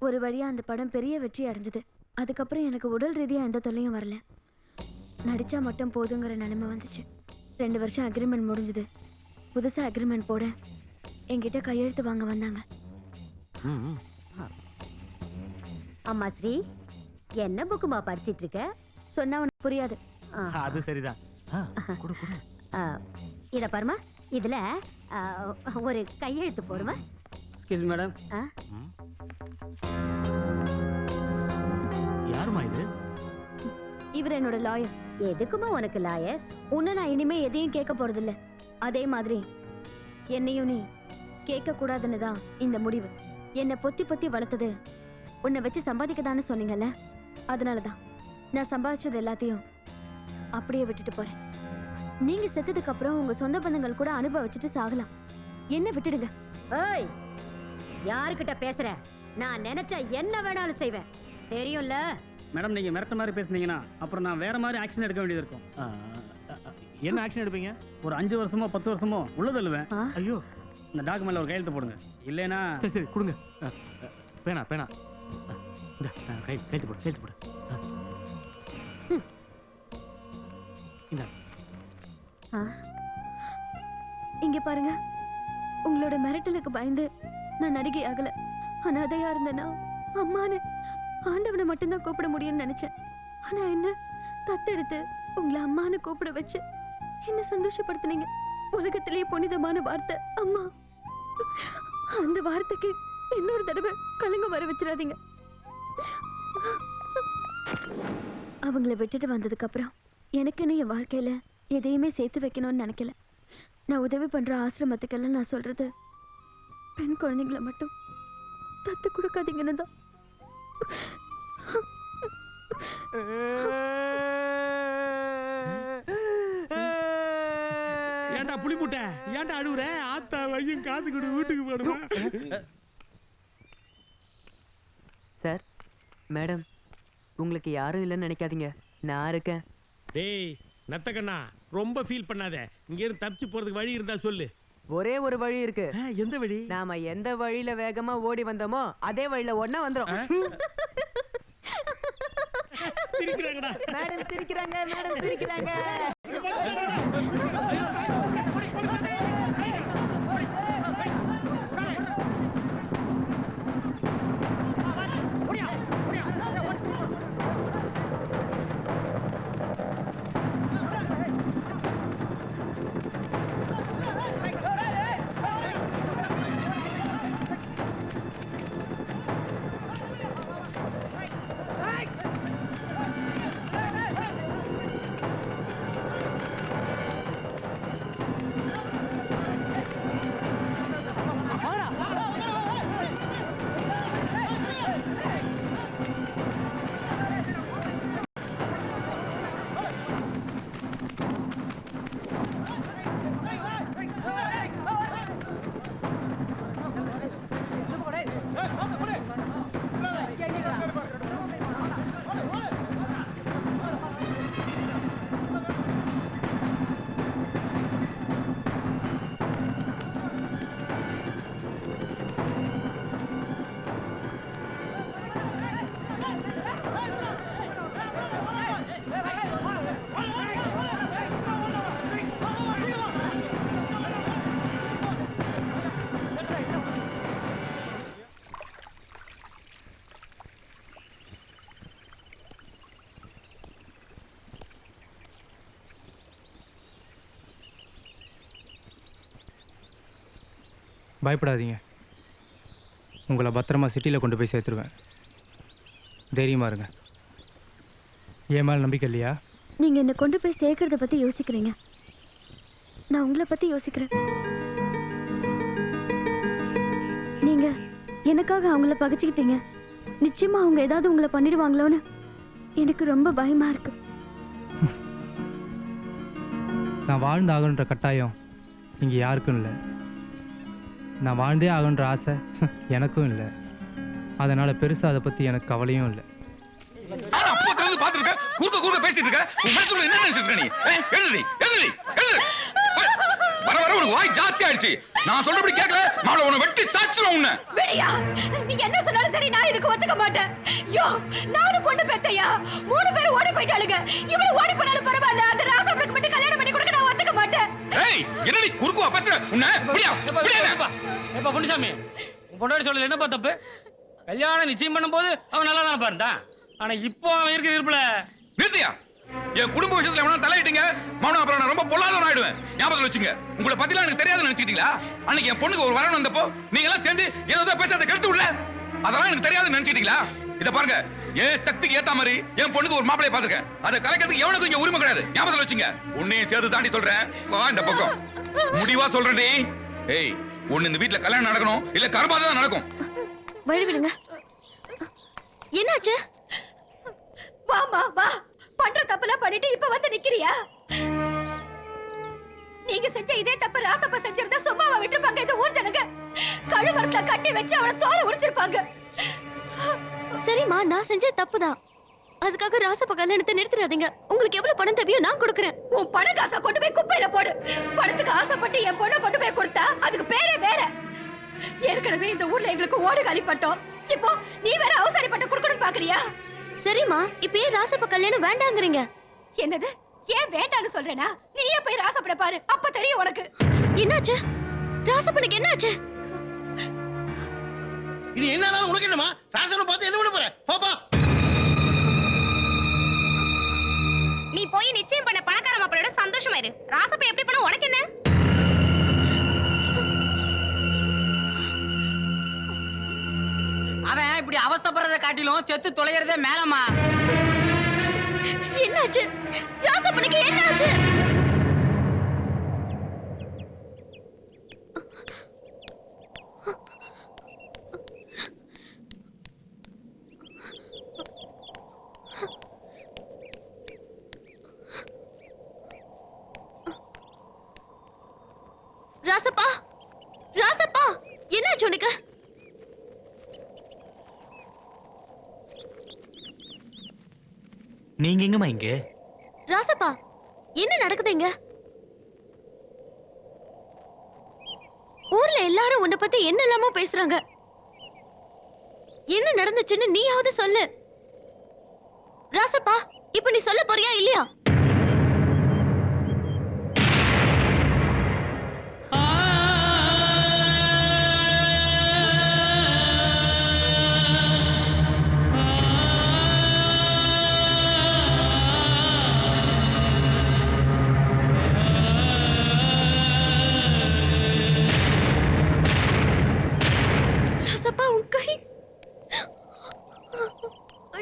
ஒரு வழியா அந்த படம் பெரிய வெற்றி அடைஞ்சது. அதுக்கப்புறம் எனக்கு உடல் ரீதியா எந்த தொல்லையும் வரல. நடிச்சா மட்டும் போதுங்கிற நிலைமை வந்துச்சு. ரெண்டு வருஷம் அக்ரிமெண்ட் முடிஞ்சது. புதுசா அக்ரிமெண்ட் போட என்கிட்ட கையெழுத்து வாங்க வந்தாங்க. அம்மா ஸ்ரீ என்ன புக்குமா படிச்சிட்டு இருக்க? சொன்னா உனக்கு புரியாது. அது சரிதான். இத பாருமா இதுல ஒரு கையெழுத்து போடுமா எக்ஸ்கியூஸ் மேடம் ம். யாரும்மா இது? இவர் என்னோட லாயர் எதுக்குமா உனக்கு லாயர் உன்னை நான் இனிமே எதையும் கேட்க போறதில்ல. அதே மாதிரி என்னையும் நீ கேட்க கூடாதுன்னு தான் இந்த முடிவு. என்னை பொத்தி பொத்தி வளர்த்தது உன்னை வச்சு சம்பாதிக்கதான்னு சொன்னீங்கல்ல? அதனால தான் நான் சம்பாதிச்சது எல்லாத்தையும் அப்படியே விட்டுட்டு போறேன். நீங்க செத்ததுக்கு அப்புறம் உங்க சொந்த பந்தங்கள் கூட அனுபவிச்சுட்டு சாகலாம். என்ன விட்டுடுங்க. ஏய் யாருக்கிட்ட பேசுற? நான் நினைச்சா என்ன வேணாலும் செய்வேன். தெரியும்ல? மேடம் நீங்க மிரட்ட மாதிரி பேசுனீங்கன்னா அப்புறம் நான் வேற மாதிரி ஆக்ஷன் எடுக்க வேண்டியது இருக்கும். என்ன ஆக்ஷன் எடுப்பீங்க? ஒரு அஞ்சு வருஷமோ பத்து வருஷமோ உள்ள தள்ளுவேன். ஐயோ. இந்த டாக்குமெண்ட்ல ஒரு கையெழுத்து போடுங்க. இல்லைன்னா சரி சரி கொடுங்க. பேனா பேனா. இந்தா, ஆ, கை கைத்து போடு கைத்து போடு. இந்தா. ஆ, இங்க பாருங்க. உங்களோட மிரட்டலுக்கு பயந்து நான் நடிகை ஆகல. அனாதையா இருந்தேனா? அம்மான்னு ஆண்டவனை மட்டும்தான் கூப்பிட முடியும்னு நினைச்சேன். ஆனா என்ன? தத்தெடுத்து உங்களை அம்மான்னு கூப்பிட வச்சு என்ன சந்தோஷப்படுத்துனீங்க? உலகத்திலேயே புனிதமான வார்த்தை. அம்மா அந்த வார்த்தைக்கு இன்னொரு தடவை கலங்க வர வச்சிடாதீங்க. அவங்கள விட்டுட்டு வந்ததுக்கு அப்புறம் எனக்குன்னு என் வாழ்க்கையில எதையுமே சேர்த்து வைக்கணும்னு நினைக்கல. நான் உதவி பண்ற ஆசிரமத்துக்கெல்லாம் நான் சொல்றது பெண் குழந்தைங்களை மட்டும் தத்து கொடுக்காதீங்கன்னு தான். ஏன்டா புளி முட்டை? ஏன்டா அழுவுற? ஆத்தா வையும் காசு கொடு வீட்டுக்கு போடுவேன் சார் மேடம் உங்களுக்கு யாரும் இல்லைன்னு நினைக்காதீங்க. நான் இருக்கேன். டேய் நத்தக்கண்ணா ரொம்ப ஃபீல் பண்ணாத. இங்க இருந்து தப்பிச்சு போறதுக்கு வழி இருந்தா சொல்லு. ஒரே ஒரு வழி இருக்கு. எந்த வழி? நாம எந்த வழியில வேகமா ஓடி வந்தோமோ அதே வழியில ஒண்ணா வந்துரும். சிரிக்கிறாங்கடா. மேடம் சிரிக்கிறாங்க மேடம் சிரிக்கிறாங்க. பயப்படாதீங்க. உங்களை பத்திரமா சிட்டியில் கொண்டு போய் சேர்த்துருவேன். தைரியமா இருங்க. என் மேல் நம்பிக்கை இல்லையா? நீங்க என்ன கொண்டு போய் சேர்க்கறத பத்தி யோசிக்கிறீங்க. நான் உங்களை பத்தி யோசிக்கிறேன். நீங்க எனக்காக அவங்கள பகைச்சுக்கிட்டீங்க. நிச்சயமா அவங்க ஏதாவது உங்களை பண்ணிடுவாங்களோன்னு எனக்கு ரொம்ப பயமா இருக்கு. நான் வாழ்ந்தாகணுன்ற கட்டாயம் இங்கே யாருக்கும் இல்லை. நான் வாழ்ந்தே ஆகணுன்ற ஆசை எனக்கும் இல்லை. அதனால் பெருசாக அதை பற்றி எனக்கு கவலையும் இல்லை. குறுக்க குறுக்க பேசிட்டு இருக்க? உன் மனசுல என்ன நினைச்சிட்டு இருக்க நீ? ஏய், எழுதுடி எழுதுடி எழுது. ஏய், வர வர உனக்கு வாய் ஜாஸ்தி ஆயிடுச்சு. நான் சொல்றபடி கேட்கல. மாவள உன்னை வெட்டி சாச்சிரும் உன்னை. விடியா நீ என்ன சொன்னாலும் சரி நான் இதுக்கு ஒத்துக்க மாட்டேன். யோ நானும் பொண்ணு பெத்தையா? மூணு பேரும் ஓடி போயிட்டாளுங்க. இவளு ஓடி போனாலும் பரவாயில்ல அந்த ராசாவுக்கு ஏய் என்னடி குறுக்குவா? பேசுற உன்னை முடியா முடியா ஏப்பா பொன்னுசாமி உன் பொண்டாடி சொல்லல என்னப்பா தப்பு? கல்யாணம் நிச்சயம் பண்ணும்போது அவன் நல்லா தானே இருந்தான்? ஆனா இப்போ அவன் இருக்கிற இருப்புல? நிறுத்தியா? என் குடும்ப விஷயத்துல எவனா தலையிட்டீங்க மௌனம் அப்புறம் நான் ரொம்ப பொல்லாதவன் ஆயிடுவேன். ஞாபகத்துல வச்சுங்க. உங்களை பத்திலாம் எனக்கு தெரியாதுன்னு நினைச்சிட்டீங்களா? அன்னைக்கு என் பொண்ணுக்கு ஒரு வரணும் வந்தப்போ நீங்க எல்லாம் சேர்ந்து ஏதோ அதை கெடுத்து விடல. அதெல்லாம் எனக்கு தெரியாதுன்னு நினைச்சிட்டீங்களா? இத பாருங்க. ஏன் சக்திக்கு ஏத்த மாதிரி என் பொண்ணுக்கு ஒரு மாப்பிளைய பாத்துருக்கேன் அதை கலைக்கிறதுக்கு எவனுக்கும் இங்க உரிமை கிடையாது. ஞாபகத்துல வச்சுங்க. உன்னையும் சேர்த்து தாண்டி சொல்றேன். வா இந்த பக்கம். முடிவா சொல்றேன் ஏய் ஒண்ணு இந்த வீட்டுல கல்யாணம் நடக்கணும் இல்ல கருமாதான் தான் நடக்கும். வழி விடுங்க. என்னாச்சு? வாமா வா. பண்ற தப்புலாம் பண்ணிட்டு இப்ப வந்து நிக்கிறியா? நீங்க செஞ்ச இதே தப்பு ராசப்ப செஞ்சிருந்தா சும்மாவா விட்டுருப்பாங்க இந்த ஊர் ஜனங்க. கழுவரத்துல கட்டி வச்சு அவளை தோலை உரிச்சிருப்பாங்க. சரிம்மா நான் செஞ்ச தப்புதான். அதுக்காக ராசப்ப கல்யாணத்தை நிறுத்திடாதீங்க. உங்களுக்கு எவ்வளவு பணம் தேவையோ நான் கொடுக்குறேன். உன் பண காசை கொண்டு போய் குப்பையில போடு. பணத்துக்கு ஆசைப்பட்டு என் பொண்ணை கொண்டு போய் கொடுத்தா அதுக்கு பேரே வேற. ஏற்கனவே இந்த ஊர்ல எங்களுக்கு ஓடு காலிப்பட்டோம் இப்போ நீ வேற அவசரப்பட்டு குடுக்கணும் பாக்குறியா? சரிம்மா இப்ப ஏன் ராசப்ப கல்யாணம் வேண்டாங்கிறீங்க. என்னது? ஏன் வேண்டான்னு சொல்றேனா? நீயே போய் ராசப்பட பாரு. அப்ப தெரியும் உனக்கு. என்னாச்சு? ராசப்பனுக்கு என்னாச்சு? இது என்ன உனக்கு என்னமா ராசனை பார்த்து என்ன பண்ண போற? பாப்பா நீ போய் நிச்சயம் பண்ண பணக்கார மாப்பிளோட சந்தோஷமா இரு ராசப்ப எப்படி பண்ண? உனக்கு என்ன? அவன் இப்படி அவஸ்தைப்படுறதை காட்டிலும் செத்து தொலைகிறதே மேலமா என்னாச்சு? ராசப்பனுக்கு என்னாச்சு ராசப்பா ராசப்பா என்னாச்சு உனக்கு நீங்க எங்கம்மா இங்க? ராசப்பா என்ன நடக்குது இங்க? ஊர்ல எல்லாரும் உன்னை பத்தி என்னெல்லாமோ பேசுறாங்க. என்ன நடந்துச்சுன்னு நீயாவது சொல்லு. ராசப்பா இப்ப நீ சொல்ல போறியா இல்லையா?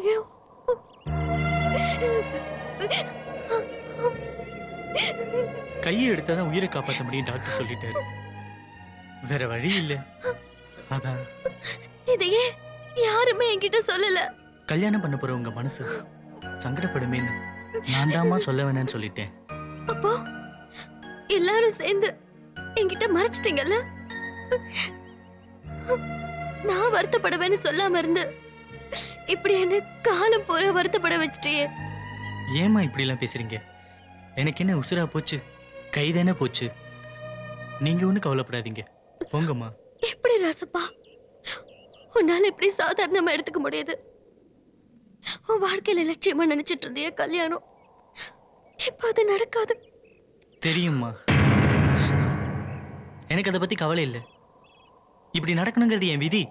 ஐயோ கையை எடுத்தாதான் உயிரை காப்பாற்ற முடியும் டாக்டர் சொல்லிட்டாரு. வேற வழி இல்ல. அதான். இதையே யாருமே என்கிட்ட சொல்லல. கல்யாணம் பண்ண போற உங்க மனசு சங்கடப்படுமேன்னு நான் தாம்மா சொல்ல வேணாம்னு சொல்லிட்டேன். அப்போ எல்லாரும் சேர்ந்து என்கிட்ட மறைச்சிட்டீங்கல்ல? நான் வருத்தப்படுவேன்னு சொல்லாம இருந்து இப்படி என்ன காலம் பூரா வருத்தப்பட வச்சுட்டியே? ஏம்மா இப்படி எல்லாம் பேசுறீங்க? எனக்கு என்ன உசுரா போச்சு? கைதானே போச்சு. நீங்க ஒண்ணு கவலைப்படாதீங்க. போங்கம்மா. எப்படி ராசப்பா? உன்னால எப்படி சாதாரணமா எடுத்துக்க முடியுது. உன் வாழ்க்கையில லட்சியமா நினைச்சிட்டு இருந்திய கல்யாணம். இப்ப அது நடக்காது. தெரியும்மா. எனக்கு அதை பத்தி கவலை இல்லை. இப்படி நடக்கணுங்கிறது என் விதி.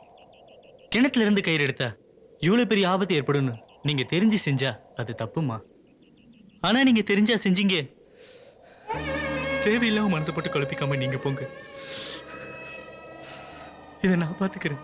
கிணத்துல இருந்து கயிறு எடுத்தா இவ்வளோ பெரிய ஆபத்து ஏற்படும்னு நீங்க தெரிஞ்சு செஞ்சா அது தப்புமா? ஆனா நீங்க தெரிஞ்சா செஞ்சீங்க. தேவையில்லாம மனசு போட்டு குழப்பிக்காம நீங்க போங்க. இதை நான் பார்த்துக்கிறேன்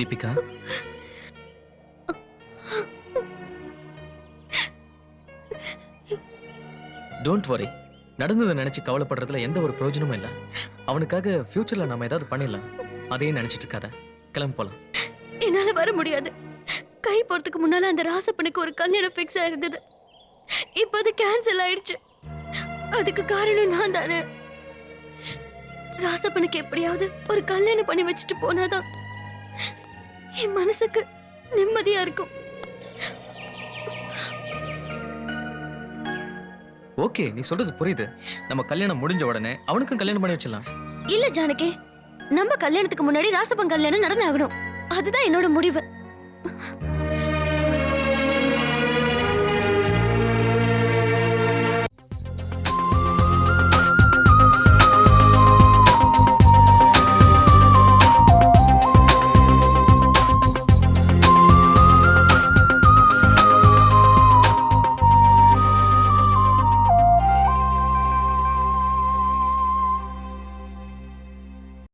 தீபிகா? டோன்ட் வரி நடந்ததை நினைச்சு கவலைப்படுறதுல எந்த ஒரு பிரயோஜனமும் இல்லை. அவனுக்காக ஃபியூச்சர்ல நாம ஏதாவது பண்ணிடலாம். அதையும் நினைச்சிட்டு இருக்காத. கிளம்பி போலாம். என்னால வர முடியாது. கை போறதுக்கு முன்னால அந்த ராசப்பனுக்கு ஒரு கல்யாணம் ஃபிக்ஸ் ஆயிருந்தது. இப்போ அது கேன்சல் ஆயிடுச்சு. அதுக்கு காரணம் நான் தானே. ராசப்பனுக்கு எப்படியாவது ஒரு கல்யாணம் பண்ணி வச்சுட்டு போனாதான் என் மனசுக்கு நிம்மதியா இருக்கும். ஓகே நீ சொல்றது புரியுது. நம்ம கல்யாணம் முடிஞ்ச உடனே அவனுக்கும் கல்யாணம் பண்ணி வச்சிடலாம். இல்ல ஜானகி. நம்ம கல்யாணத்துக்கு முன்னாடி ராசப்பன் கல்யாணம் நடந்தாகணும். அதுதான் என்னோட முடிவு.